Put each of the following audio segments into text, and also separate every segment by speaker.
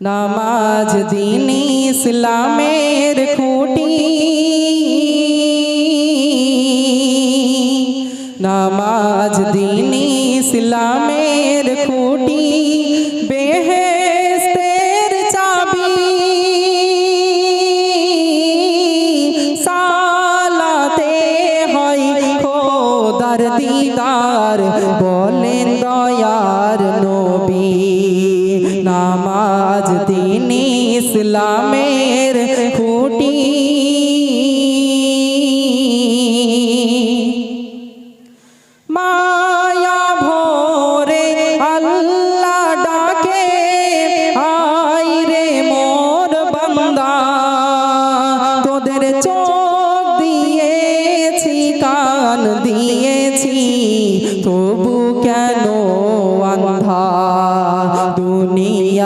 Speaker 1: নামাজ দিন ইসলামের খুঁটি নামাজ দিন ইসলামের খুঁটি বেহেস্তের চাবি সালাতে হয় খোদার দিদার বলেন দয়ার নবী নামাজ দিন ইসলামের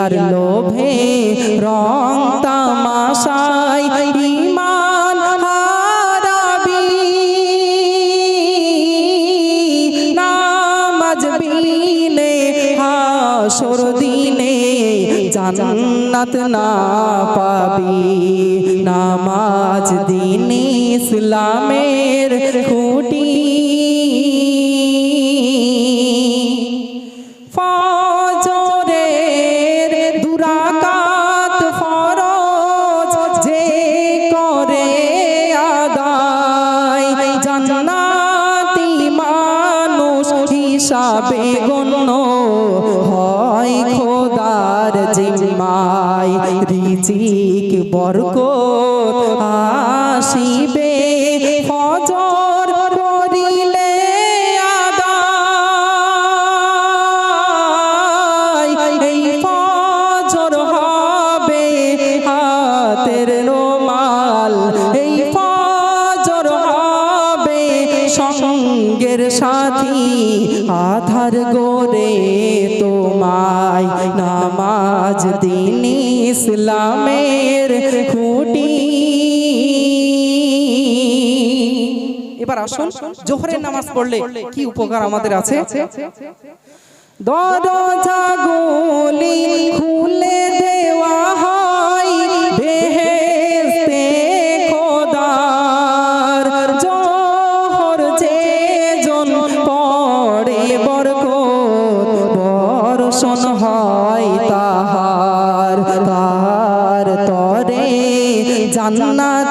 Speaker 1: দুনিয়ার লোভে রং তামাশাই ইমান হারাবি। নামাজ বিনে হাসর দিনে জান্নাত না পাবি। নামাজ দিন ইসলামের খুঁটি হিসাবে গণ্য হয় খোদার জিম্মায়। রিজিক বরকত আসিবে, ফজর করিলে আদায়। এই ফজর হবে হাতের রোমাল। এই ফজর হবে সঙ্গের সাথী। আধার গোরে তোমায় নামাজ দিন ইসলামের খুঁটি। এবার আসুন, জোহরের নামাজ পড়লে কি উপকার আমাদের আছে? দরজা গোলি খুলে বর্ষণ হয় তাহার তাহার তরে জান্নাতে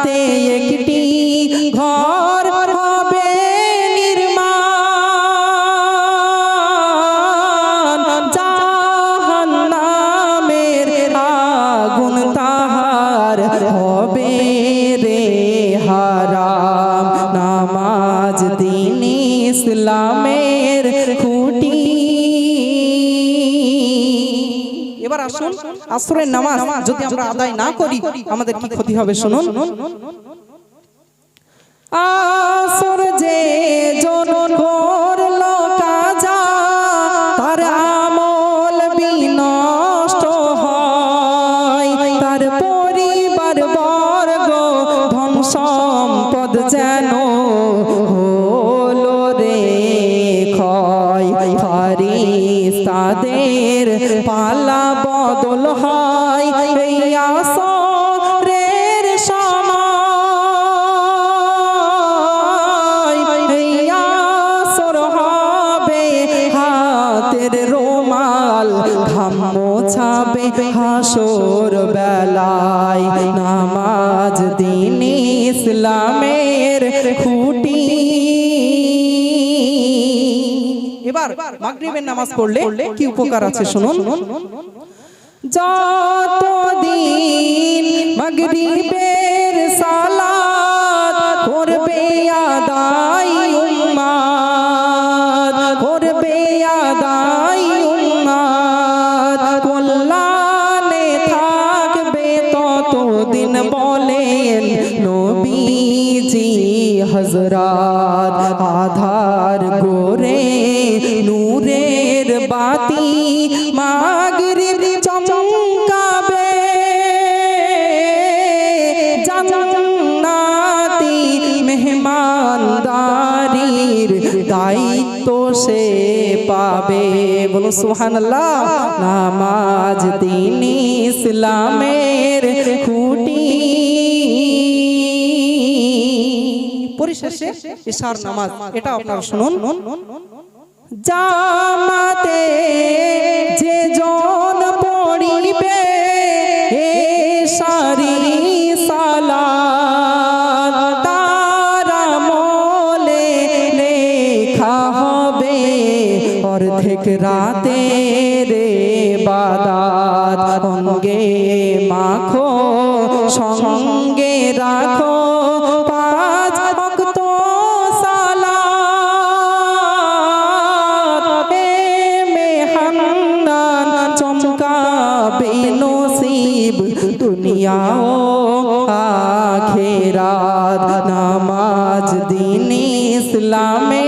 Speaker 1: আসরের নামাজ যদি আমরা আদায় না করি, আমাদের কি ক্ষতি হবে শুনুন? আসর যে তার আমল বিনষ্ট হয়। তার পরিবার বর্গ ধন সম্পদ যেন হলো রে ক্ষয়। ফারিস্তাদের পালা বদল হয় রোমাল হাসর বেলায়। নামাজ দিন ইসলামের খুঁটি। এবার মাগরিবের নামাজ পড়লে কি উপকার আছে শুনুন? যতদিন মাগরিবের সালাত করবে আদায় উম্মাদ, করবে আদায় উম্মাদ। কল্যাণে থাকবে ততদিন বলেন নবীজি হজরত আধার গোরে নূরের বাতি মাগরিব জান্নাতি মেহমানদারির দায়িত্ব সে পাবে। বলো সুবহানাল্লাহ, নামাজ দিন ইসলামের খুঁটি। পরিশেষে ইশার নামাজ, এটা আপনারা শুনুন। জামাতে অর্ধেক রাতে রে বাদাত অঙ্গে মাখো সঙ্গে রাখো পাঁচ নামাজ দিন ইসলামের